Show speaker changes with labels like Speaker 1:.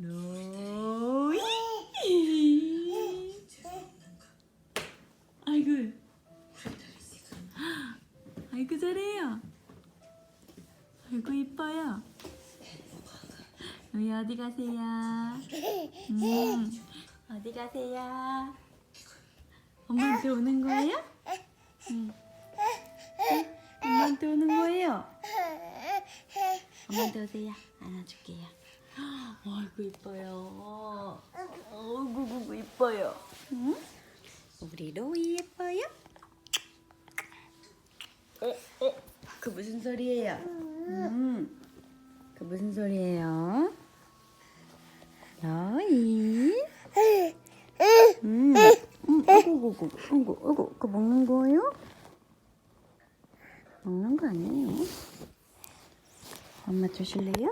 Speaker 1: 노이. 아이고. 아이고 잘해요. 아이고 이뻐요. 로이 어디 가세요? 음, 어디 가세요? 엄마 이제 오는 거예요? 응. 엄마한테 오세요. 안아줄게요. 아이고 이뻐요. 구구 이뻐요. 응? 우리 로이 예뻐요? 어, 어, 그 무슨 소리예요? 음, 그 무슨 소리예요? 로이? 음, 음, 아이고, 아이고, 아이고, 아이고, 그 먹는 거예요? 먹는 거 아니에요? 엄마 주실래요?